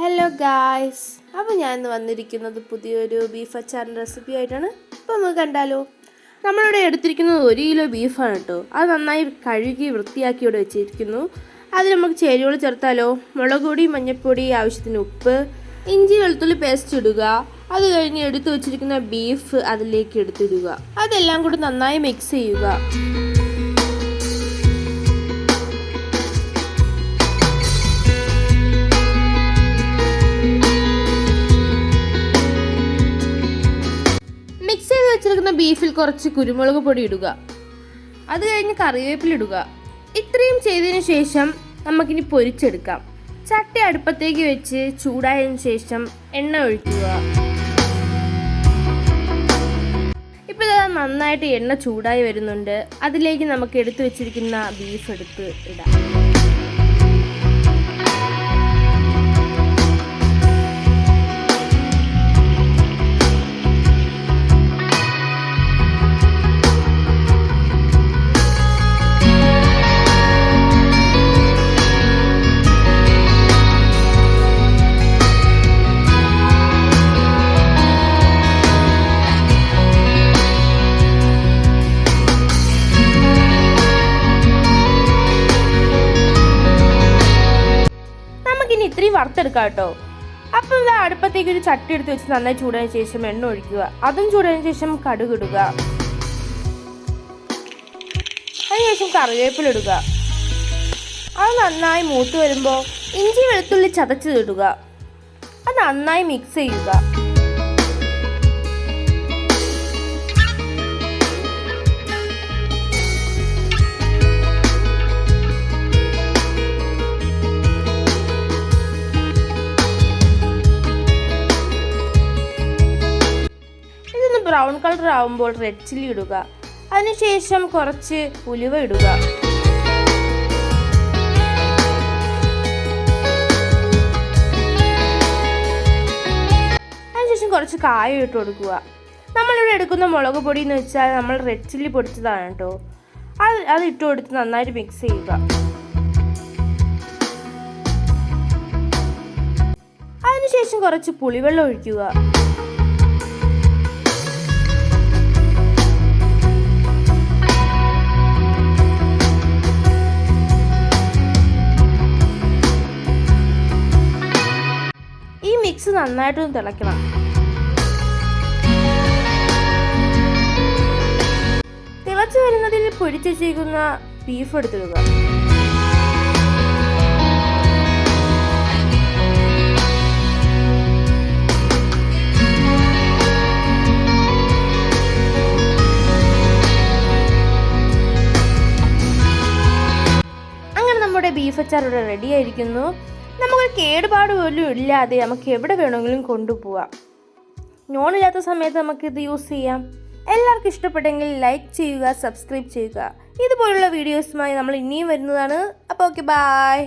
Hello guys അപ്പോൾ ഞാൻ ഇന്ന് വന്നിരിക്കുന്നത് പുതിയൊരു ബീഫ് അച്ചാറിന്റെ റെസിപ്പി ആയിട്ടാണ്. അപ്പോൾ നമുക്ക് കണ്ടാലോ? നമ്മളിവിടെ എടുത്തിരിക്കുന്നത് ഒരു കിലോ ബീഫാണ് കേട്ടോ. അത് നന്നായി കഴുകി വൃത്തിയാക്കി ഇവിടെ വെച്ചിരിക്കുന്നു. അതിൽ നമുക്ക് ചേരുവകൾ ചേർത്താലോ? മുളക് പൊടി മഞ്ഞൾപ്പൊടി ആവശ്യത്തിന് ഉപ്പ് ഇഞ്ചി വെളുത്തുള്ളി പേസ്റ്റ് ഇടുക. അത് കഴിഞ്ഞ് എടുത്തു വെച്ചിരിക്കുന്ന ബീഫ് അതിലേക്ക് എടുത്തിടുക. അതെല്ലാം കൂടി നന്നായി മിക്സ് ചെയ്യുക. ബീഫിൽ കുറച്ച് കുരുമുളക് പൊടി ഇടുക. അത് കഴിഞ്ഞ് കറിവേപ്പില ഇടുക. ഇത്രയും ചെയ്തതിന് ശേഷം നമുക്കിനി പൊരിച്ചെടുക്കാം. ചട്ടി അടുപ്പത്തേക്ക് വെച്ച് ചൂടായതിനു ശേഷം എണ്ണ ഒഴിക്കുക. ഇപ്പോൾ ഇതാ നന്നായിട്ട് എണ്ണ ചൂടായി വരുന്നുണ്ട്. അതിലേക്ക് നമുക്ക് എടുത്തു വെച്ചിരിക്കുന്ന ബീഫ് എടുത്ത് ഇടാം. വറുത്തെടുക്കാം കേട്ടോ. അപ്പം ഇതാ അടുപ്പത്തേക്ക് ഒരു ചട്ടി എടുത്ത് വെച്ച് നന്നായി ചൂടായ ശേഷം എണ്ണ ഒഴിക്കുക. അതും ചൂടായ ശേഷം കടുക് ഇടുക. അതിനുശേഷം കറിവേപ്പില ഇടുക. അത് നന്നായി മൂത്ത് വരുമ്പോൾ ഇഞ്ചി വെളുത്തുള്ളി ചതച്ചതിടുക അത് നന്നായി മിക്സ് ചെയ്യുക. ബ്രൗൺ കളർ ആവുമ്പോൾ റെഡ് ചില്ലി ഇടുക. അതിനുശേഷം കുറച്ച് ഉലുവ ഇടുക. അതിനുശേഷം കുറച്ച് കായം ഇട്ട് കൊടുക്കുക. നമ്മളിവിടെ എടുക്കുന്ന മുളക് പൊടി എന്ന് വെച്ചാൽ നമ്മൾ റെഡ് ചില്ലി പൊടിച്ചതാണ് കേട്ടോ. അത് അത് ഇട്ട് കൊടുത്ത് നന്നായിട്ട് മിക്സ് ചെയ്യുക. അതിനുശേഷം കുറച്ച് പുളിവെള്ളം ഒഴിക്കുക. മിക്സ് നന്നായിട്ടൊന്ന് തിളയ്ക്കണം. തിളച്ച് വരുന്നതിൽ പൊരിച്ചു വെച്ചിരിക്കുന്ന ബീഫ് എടുത്തിടുക. ബീഫ് അച്ചാർ ഇവിടെ റെഡി ആയിരിക്കുന്നു. നമുക്ക് കേടുപാട് പോലും ഇല്ലാതെ നമുക്ക് എവിടെ വേണമെങ്കിലും കൊണ്ടുപോവാം. നോൺ ഇല്ലാത്ത സമയത്ത് നമുക്ക് ഇത് യൂസ് ചെയ്യാം. എല്ലാവർക്കും ഇഷ്ടപ്പെട്ടെങ്കിൽ ലൈക്ക് ചെയ്യുക സബ്സ്ക്രൈബ് ചെയ്യുക. ഇതുപോലുള്ള വീഡിയോസുമായി നമ്മൾ ഇനിയും വരുന്നതാണ്. അപ്പോൾ ഓക്കെ ബായ്